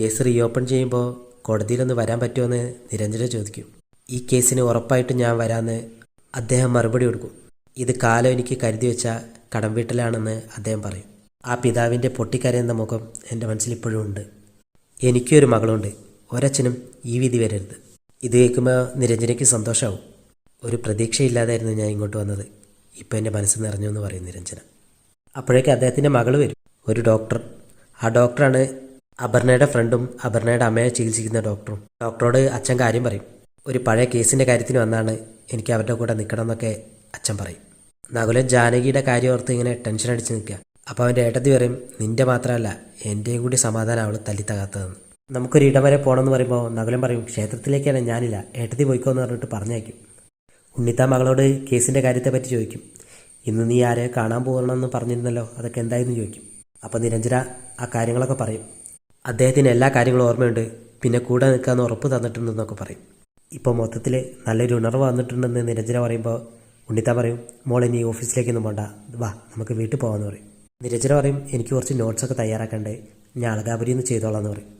Case reopen ചെയ്യുമ്പോൾ കോടതിയിലൊന്ന് വരാൻ പറ്റുമെന്ന് നിരഞ്ജന ചോദിക്കും. ഈ കേസിന് ഉറപ്പായിട്ട് ഞാൻ വരാമെന്ന് അദ്ദേഹം മറുപടി കൊടുക്കും. ഇത് കാലം എനിക്ക് കരുതി വെച്ച കടം വീട്ടിലാണെന്ന് അദ്ദേഹം പറയും. ആ പിതാവിന്റെ പൊട്ടിക്കരയുന്ന മുഖം എന്റെ മനസ്സിൽ ഇപ്പോഴും ഉണ്ട്. എനിക്കൊരു മകളുണ്ട്. ഒരച്ഛനും ഈ വിധി വരരുത്. ഇത് കേൾക്കുമ്പോൾ നിരഞ്ജനയ്ക്ക് സന്തോഷമാവും ഒരു പ്രതീക്ഷയില്ലാതായിരുന്നു ഞാൻ ഇങ്ങോട്ട് വന്നത്. ഇപ്പം എന്റെ മനസ്സ് നിറഞ്ഞു എന്ന് പറയും നിരഞ്ജന. അപ്പോഴേക്ക് അദ്ദേഹത്തിന്റെ മകൾ വരും. ഒരു ഡോക്ടർ ആ ഡോക്ടറാണ് അപർണയുടെ ഫ്രണ്ടും അപർണയുടെ അമ്മയെ ചികിത്സിക്കുന്ന ഡോക്ടറും. ഡോക്ടറോട് അച്ഛൻ കാര്യം പറയും. ഒരു പഴയ കേസിന്റെ കാര്യത്തിന് വന്നാണ് എനിക്ക് അവരുടെ കൂടെ നിൽക്കണം എന്നൊക്കെ അച്ഛൻ പറയും. നകുലൻ ജാനകിയുടെ കാര്യം ഓർത്ത് ഇങ്ങനെ ടെൻഷൻ അടിച്ച് നിൽക്കുക. അപ്പോൾ അവന്റെ ഏട്ടത്തി പറയും നിന്റെ മാത്രമല്ല എന്റെയും കൂടി സമാധാനം അവൾ തല്ലി തകർത്തതെന്ന്. നമുക്കൊരു ഇടം വരെ പോകണമെന്ന് പറയുമ്പോൾ നകുലൻ പറയും ക്ഷേത്രത്തിലേക്കാണ് ഞാനില്ല ഏട്ടത്തി പോയിക്കോ എന്ന് പറഞ്ഞിട്ട് പറഞ്ഞയക്കും. ഉണ്ണിത്ത മകളോട് കേസിന്റെ കാര്യത്തെപ്പറ്റി ചോദിക്കും. ഇന്ന് നീ ആരെ കാണാൻ പോകണമെന്ന് പറഞ്ഞിരുന്നല്ലോ അതൊക്കെ എന്തായെന്ന് ചോദിക്കും. അപ്പോൾ നിരഞ്ജന ആ കാര്യങ്ങളൊക്കെ പറയും. അദ്ദേഹത്തിന് എല്ലാ കാര്യങ്ങളും ഓർമ്മയുണ്ട്. പിന്നെ കൂടെ നിൽക്കാമെന്ന് ഉറപ്പ് തന്നിട്ടുണ്ടെന്നൊക്കെ പറയും. ഇപ്പോൾ മൊത്തത്തിൽ നല്ലൊരു ഉണർവ് വന്നിട്ടുണ്ടെന്ന് നിരഞ്ജന പറയുമ്പോൾ ഉണ്ണിത്ത പറയും മോൾ ഇനി ഓഫീസിലേക്കൊന്നും പോണ്ട. വാ നമുക്ക് വീട്ടിൽ പോകാമെന്ന് പറയും. നിരഞ്ജന പറയും എനിക്ക് കുറച്ച് നോട്ട്സൊക്കെ തയ്യാറാക്കണ്ടേ. ഞാൻ അളകാപുരി ഒന്ന് ചെയ്തോളാം എന്ന് പറയും.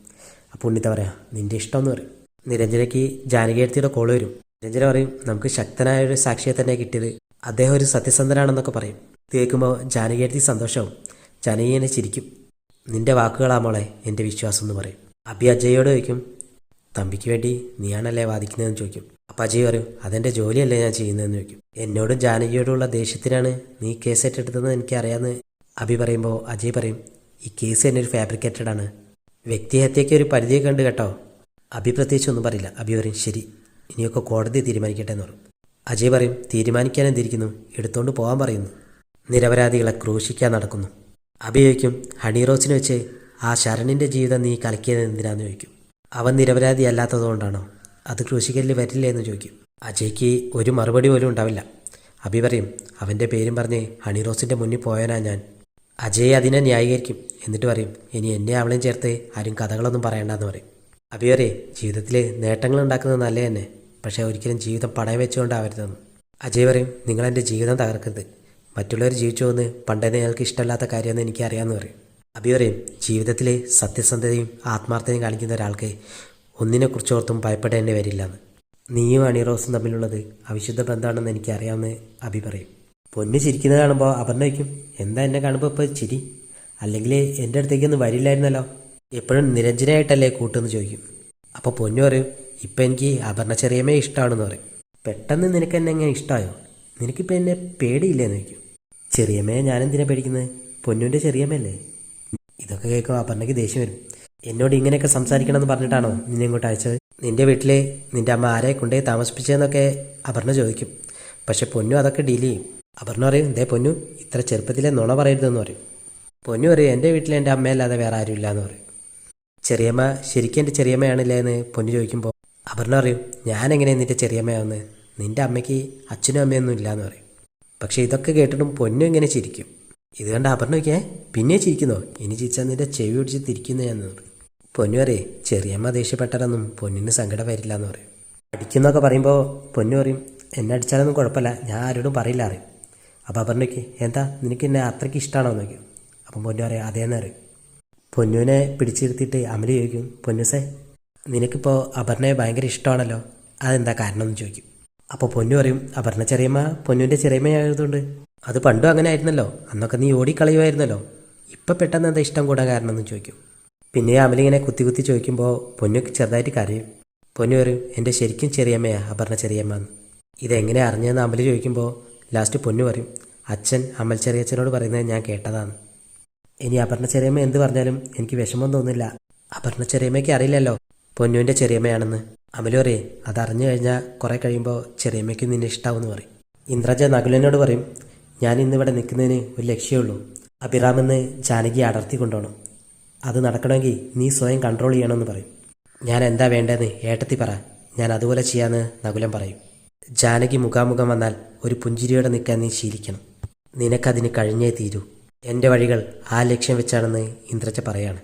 അപ്പോൾ ഉണ്ണിത്ത പറയാം നിന്റെ ഇഷ്ടം എന്ന് പറയും. നിരഞ്ജനയ്ക്ക് ജാനകീർത്തിയുടെ കോൾ വരും. നിരഞ്ജന പറയും നമുക്ക് ശക്തനായ ഒരു സാക്ഷിയെ തന്നെ കിട്ടിയത്. അദ്ദേഹം ഒരു സത്യസന്ധനാണെന്നൊക്കെ പറയും. കേൾക്കുമ്പോൾ ജാനകീർത്തി സന്തോഷവും. ജാനകി ചിരിക്കും. നിന്റെ വാക്കുകളാ മോളെ എന്റെ വിശ്വാസം എന്ന് പറയും. അബി അജയോട് ചോദിക്കും തമ്പിക്ക് വേണ്ടി നീയാണല്ലേ വാദിക്കുന്നതെന്ന് ചോദിക്കും. അപ്പം അജയ് പറയും അതെന്റെ ജോലിയല്ലേ ഞാൻ ചെയ്യുന്നതെന്ന് ചോദിക്കും. എന്നോടും ജാനകിയോടുള്ള ദേഷ്യത്തിനാണ് നീ കേസ് ഏറ്റെടുത്തതെന്ന് എനിക്കറിയാമെന്ന് അബി പറയുമ്പോൾ അജയ് പറയും ഈ കേസ് തന്നെ ഒരു ഫാബ്രിക്കേറ്റഡ് ആണ് വ്യക്തിഹത്യയ്ക്ക് ഒരു പരിധിയെ കണ്ട് കേട്ടോ. അബി പ്രത്യേകിച്ച് ഒന്നും പറയില്ല. അബി പറയും ശരി ഇനിയൊക്കെ കോടതി തീരുമാനിക്കട്ടെ എന്ന് പറയും. അജയ് പറയും തീരുമാനിക്കാൻ എന്തിരിക്കുന്നു? എടുത്തുകൊണ്ട് പോകാൻ പറയുന്നു. നിരപരാധികളെ ക്രൂശിക്കാൻ നടക്കുന്നു. അബി ഹണിറോസിനെ ഹണി റോസിന് വെച്ച് ആ ശരണിന്റെ ജീവിതം നീ കലക്കിയത് എന്തിനാന്ന് ചോദിക്കും. അവൻ നിരപരാധി അല്ലാത്തതുകൊണ്ടാണോ അത് ക്രൂശിക്കലിൽ വരില്ലേ എന്ന് ചോദിക്കും. അജയ്ക്ക് ഒരു മറുപടി പോലും ഉണ്ടാവില്ല. അഭി പറയും അവന്റെ പേരും പറഞ്ഞ് ഹണി റോസിന്റെ മുന്നിൽ പോയനാ ഞാൻ. അജയ് അതിനെ ന്യായീകരിക്കും. എന്നിട്ട് പറയും ഇനി എന്നെ അവളെയും ചേർത്ത് ആരും കഥകളൊന്നും പറയണ്ടെന്ന് പറയും. അഭി പറയും ജീവിതത്തിൽ നേട്ടങ്ങൾ ഉണ്ടാക്കുന്നത് നല്ല തന്നെ പക്ഷേ ഒരിക്കലും ജീവിതം പണയം വെച്ചുകൊണ്ടാവരുതെന്ന്. അജയ് പറയും നിങ്ങളെന്റെ ജീവിതം തകർക്കരുത്. മറ്റുള്ളവർ ജീവിച്ചു പോകുന്നത് പണ്ടേ അയാൾക്ക് ഇഷ്ടമല്ലാത്ത കാര്യമെന്ന് എനിക്കറിയാമെന്ന് പറയും. അബി പറയും ജീവിതത്തിൽ സത്യസന്ധതയും ആത്മാർത്ഥതയും കാണിക്കുന്ന ഒരാൾക്ക് ഒന്നിനെക്കുറിച്ച് ഓർത്തും ഭയപ്പെടേണ്ടി വരില്ലെന്ന്. നീയും അണിറോസും തമ്മിലുള്ളത് അവിശുദ്ധ ബന്ധമാണെന്ന് എനിക്കറിയാമെന്ന് അബി പറയും. പൊന്നു ചിരിക്കുന്നത് കാണുമ്പോൾ അപർണ വയ്ക്കും എന്താ എന്നെ കാണുമ്പോൾ ഇപ്പോൾ ചിരി? അല്ലെങ്കിൽ എന്റെ അടുത്തേക്ക് അടുത്തേക്കൊന്നും വരില്ലായിരുന്നല്ലോ? എപ്പോഴും നിരഞ്ജനായിട്ടല്ലേ കൂട്ടെന്ന് ചോദിക്കും. അപ്പോൾ പൊന്നു പറയും ഇപ്പം എനിക്ക് അപർണ ചെറിയമേ ഇഷ്ടമാണെന്ന് പറയും. പെട്ടെന്ന് നിനക്ക് എന്നെ എങ്ങനെ ഇഷ്ടമായോ നിനക്കിപ്പോൾ എന്നെ പേടിയില്ലേന്ന് ചോദിക്കും. ചെറിയമ്മയെ ഞാനെന്തിനാ പേടിക്കുന്നത് പൊന്നുവിന്റെ ചെറിയമ്മയല്ലേ? ഇതൊക്കെ കേൾക്കുമ്പോൾ അപർണയ്ക്ക് ദേഷ്യം വരും. എന്നോട് ഇങ്ങനെയൊക്കെ സംസാരിക്കണമെന്ന് പറഞ്ഞിട്ടാണോ നിന്നെ ഇങ്ങോട്ട് അയച്ചത്? നിന്റെ വീട്ടിലെ നിന്റെ അമ്മ ആരെ കൊണ്ടേ താമസിപ്പിച്ചതെന്നൊക്കെ അപർണ ചോദിക്കും. പക്ഷെ പൊന്നു അതൊക്കെ ഡീൽ ചെയ്യും. അപർണ പറയും ദേ പൊന്നു ഇത്ര ചെറുപ്പത്തിലെ നുണ പറയരുതെന്ന് പറയും. പൊന്നു പറയും എന്റെ വീട്ടിൽ എന്റെ അമ്മയല്ലാതെ വേറെ ആരും എന്ന് പറയും. ചെറിയമ്മ ശരിക്കും എന്റെ ചെറിയമ്മയാണില്ലേ എന്ന് പൊന്നു ചോദിക്കുമ്പോൾ അപർണ പറയും ഞാൻ എങ്ങനെയാണ് നിന്റെ ചെറിയമ്മയാവുന്നത് നിന്റെ അമ്മയ്ക്ക് അച്ഛനും അമ്മയൊന്നും ഇല്ലയെന്ന് പറയും. പക്ഷെ ഇതൊക്കെ കേട്ടിട്ടും പൊന്നു ഇങ്ങനെ ചിരിക്കും. ഇത് കണ്ട അപർണ വയ്ക്കേ? പിന്നെ ചിരിക്കുന്നോ? ഇനി ചിരിച്ചാൽ നിന്റെ ചെവി ഒടിച്ച് തിരിക്കുന്ന ഞാൻ പറയും പൊന്നു പറയേ ചെറിയമ്മ ദേഷ്യപ്പെട്ടാലൊന്നും പൊന്നിന് സങ്കടം വരില്ല എന്ന് പറയും. അടിക്കുന്നൊക്കെ പറയുമ്പോൾ പൊന്നു പറയും എന്നെ അടിച്ചാലൊന്നും കുഴപ്പമില്ല ഞാൻ ആരോടും പറയില്ല അറിയും അപ്പോൾ അപർണയ്ക്ക് എന്താ നിനക്ക് എന്നെ അത്രയ്ക്ക് ഇഷ്ടമാണോ എന്ന് ചോദിക്കും. അപ്പം പൊന്നു പറയാം അതേന്ന് പറയും. പൊന്നുവിനെ പിടിച്ചിരുത്തിയിട്ട് അമല ചോദിക്കും പൊന്നുസേ നിനക്കിപ്പോൾ അപർണയെ ഭയങ്കര ഇഷ്ടമാണല്ലോ അതെന്താ കാരണം എന്ന് ചോദിക്കും. അപ്പോൾ പൊന്നു പറയും അപർണ ചെറിയമ്മ പൊന്നുവിന്റെ ചെറിയമ്മയായതുകൊണ്ട് അത് പണ്ടും അങ്ങനെ ആയിരുന്നല്ലോ. അന്നൊക്കെ നീ ഓടിക്കളയുമായിരുന്നല്ലോ ഇപ്പം പെട്ടെന്ന് എന്താ ഇഷ്ടം കൂടാൻ കാരണം എന്ന് ചോദിക്കും. പിന്നെ അമലിങ്ങനെ കുത്തി കുത്തി ചോദിക്കുമ്പോൾ പൊന്നു ചെറുതായിട്ട് കരയും. പൊന്നു പറയും എന്റെ ശരിക്കും ചെറിയമ്മയാ അപർണ ചെറിയമ്മ എന്ന് ഇതെങ്ങനെ അറിഞ്ഞതെന്ന് അമലി ചോദിക്കുമ്പോൾ ലാസ്റ്റ് പൊന്നു പറയും അച്ഛൻ അമൽ ചെറിയച്ഛനോട് പറയുന്നത് ഞാൻ കേട്ടതാണ്. ഇനി അപർണ ചെറിയമ്മ എന്ത് പറഞ്ഞാലും എനിക്ക് വിഷമം തോന്നില്ല. അപർണ ചെറിയമ്മയ്ക്ക് അറിയില്ലല്ലോ. പൊന്നുവിന്റെ ചെറിയമ്മയാണെന്ന്. അമലു അതറിഞ്ഞു കഴിഞ്ഞാൽ കുറേ കഴിയുമ്പോൾ ചെറിയമ്മയ്ക്ക് നിന്നെ ഇഷ്ടാവെന്ന് പറയും. ഇന്ദ്രജ നകുലനോട് പറയും ഞാൻ ഇന്നിവിടെ നിൽക്കുന്നതിന് ഒരു ലക്ഷ്യമുള്ളൂ അഭിറാമെന്ന് ജാനകി അടർത്തി കൊണ്ടുപോകണം. അത് നടക്കണമെങ്കിൽ നീ സ്വയം കൺട്രോൾ ചെയ്യണമെന്ന് പറയും. ഞാൻ എന്താ വേണ്ടതെന്ന് ഏട്ടത്തി പറ. ഞാൻ അതുപോലെ ചെയ്യാമെന്ന് നകുലം പറയും. ജാനകി മുഖാമുഖം വന്നാൽ ഒരു പുഞ്ചിരിയോടെ നിൽക്കാൻ നീ ശീലിക്കണം. നിനക്കതിന് കഴിഞ്ഞേ തീരൂ. എന്റെ വഴികൾ ആ ലക്ഷ്യം വെച്ചാണെന്ന് ഇന്ദ്രജ പറയാണ്.